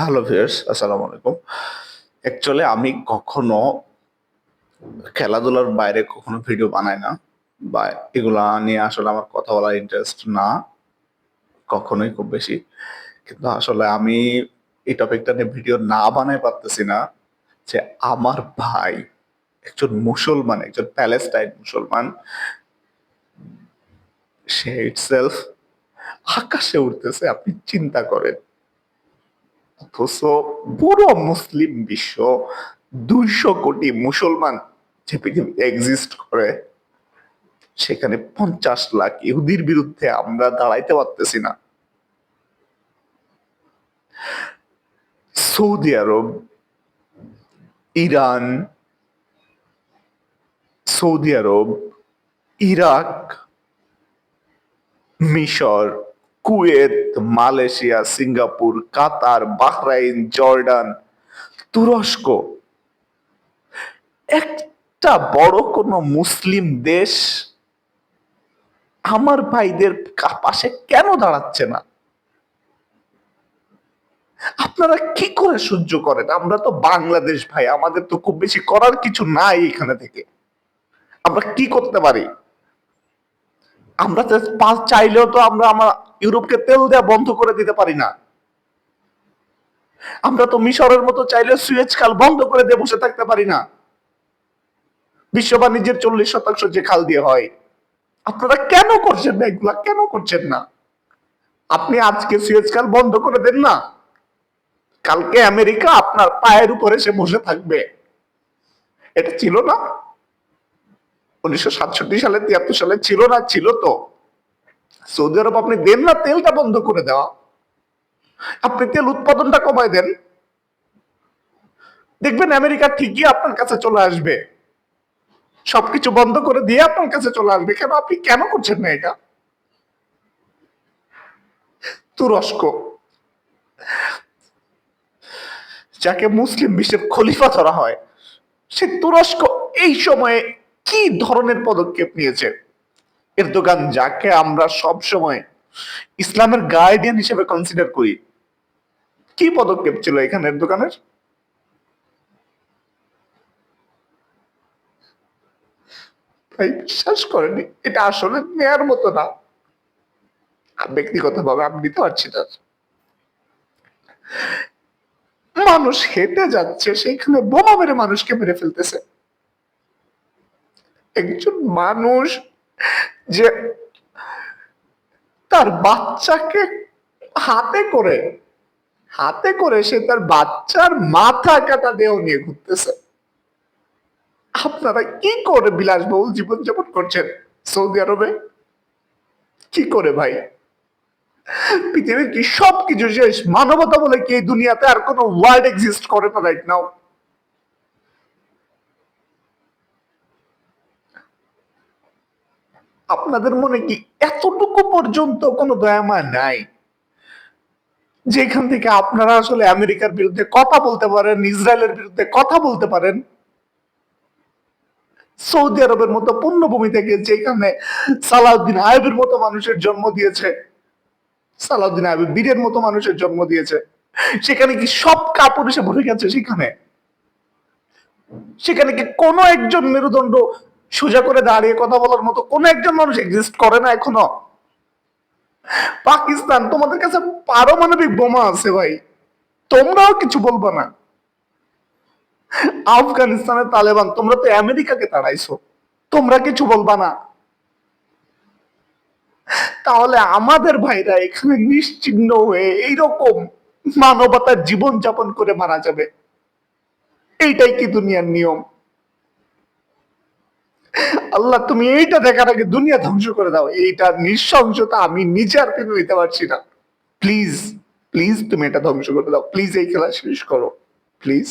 Hello viewers আসসালামু আলাইকুম actually আমি কখনো খেলাধুলার বাইরে কখনো ভিডিও বানাই না, বা এগুলা নিয়ে আসলে আমার কথা বলার ইন্টারেস্ট না, কখনোই খুব বেশি। কিন্তু আসলে আমি এই টপিকটা নিয়ে ভিডিও না বানাই পারতেছি না যে আমার ভাই একজন মুসলমান, একজন প্যালেস্টাইন মুসলমান, সে ইটসেলফ আকাশে উঠতেছে আপনি চিন্তা করেন। অথচ পুরো মুসলিম বিশ্ব দুইশো কোটি মুসলমান যে পৃথিবীতে এক্সিস্ট করে, সেখানে পঞ্চাশ লাখ ইহুদির বিরুদ্ধে আমরা দাঁড়াইতে পারতেছি না। Saudi Arab, Iran, Saudi Arab, Iraq, মিশর Kuwait, Malaysia, Singapore, Qatar, Bahrain, Jordan, তুরস্ক। একটা বড় কোন মুসলিম দেশ আমার ভাইদের পাশে কেন দাঁড়াচ্ছে না? আপনারা কি করে সহ্য করেন? আমরা তো বাংলাদেশ ভাই, আমাদের তো খুব বেশি করার কিছু নাই এখানে থেকে। আমরা কি করতে পারি? আমরা তো পা- চাইলেও তো আমরা আমার ইউরোপকে তেল দেওয়া বন্ধ করে দিতে পারি না। আমরা তো মিশরের মতো চাইলে সুয়েজ খাল বন্ধ করে দিয়ে বসে থাকতে পারি না। বিশ্ব বাণিজ্যের চল্লিশ শতাংশ যে খাল দিয়ে হয়। আপনারা কেন করছেন না এগুলা? কেন করছেন না? আপনি আজকে সুয়েজ খাল বন্ধ করে দেন না। কালকে আমেরিকা আপনার পায়ের উপরে সে বসে থাকবে। এটা ছিল না? উনিশশো সাতষট্টি সালে, তিয়াত্তর সালে ছিল না, ছিল তো। সৌদি আরব আপনি দেন না, তেলটা বন্ধ করে দেওয়া। আপনি তেল উৎপাদনটা কমায় দেন। দেখবেন আমেরিকা ঠিকই আপনার কাছে চলে আসবে। সবকিছু বন্ধ করে দিয়ে আপনার কাছে চলে আসবে। কেন আপনি কেন করছেন না এটা? তুরস্ক। যাকে মুসলিম বিশ্বের খলিফা ধরা হয়, সে তুরস্ক এই সময়ে কি ধরনের পদক্ষেপ নিয়েছে? এরদোগান, যাকে আমরা সব সময় ইসলামের গার্ডিয়ান হিসেবে কনসিডার করি, কি পদক্ষেপ ছিল এখানে এরদোগানের? ভাই, বিশ্বাস করেনি, এটা আসলে নেয়ার মতো না। ব্যক্তিগতভাবে আমি নিতে পারছি না। মানুষ হেঁটে যাচ্ছে সেখানে বোমা মেরে মানুষকে মেরে ফেলতেছে। একজন মানুষ যে তার বাচ্চাকে হাতে করে হাতে করে সে তার বাচ্চার মাথা কাটা দেহ নিয়ে ঘুরতেছে। আপনারা কি করে বিলাসবহুল জীবনযাপন করছেন সৌদি আরবে? কি করে ভাই? পৃথিবীর কি সবকিছু শেষ? মানবতা বলে কি এই দুনিয়াতে আর কোনো ওয়ার্ড এক্সিস্ট করে না রাইট নাও আপনাদের মনে কি এতটুকু পর্যন্ত কোনো দয়ামা নাই? যেখান থেকে আপনারা আসলে আমেরিকার বিরুদ্ধে কথা বলতে পারেন, ইসরায়েলের বিরুদ্ধে কথা বলতে পারেন, সৌদি আরবের মতো পুণ্যভূমি থেকে যেখানে সালাউদ্দিন আয়বের মতো মানুষের জন্ম দিয়েছে, সালাউদ্দিন আয়ব বীরের মতো মানুষের জন্ম দিয়েছে, সেখানে কি সব কাপড় এসে ভরে গেছে সেখানে? সেখানে কি কোনো একজন মেরুদণ্ড সোজা করে দাঁড়িয়ে কথা বলার মতো কোন একজন মানুষ এক্সিস্ট করে না এখনও। পাকিস্তান, তোমাদের কাছে পারমাণবিক বোমা আছে ভাই। তোমরাও কিছু বলব না। আফগানিস্তানের তালেবান, তোমরা তো আমেরিকাকে তাড়াইছো। তোমরা কিছু বলবা না। তাহলে আমাদের ভাইরা এখানে নিশ্চিহ্ন হয়ে এইরকম মানবতার জীবন যাপন করে মারা যাবে। এইটাই কি দুনিয়ার নিয়ম? আল্লাহ, তুমি এইটা দেখার আগে দুনিয়া ধ্বংস করে দাও। এইটা নিঃসংসতা আমি নিজে আর কিন্তু নিতে পারছি না। প্লিজ প্লিজ তুমি এটা ধ্বংস করে দাও। প্লিজ এই খেলা শেষ করো। প্লিজ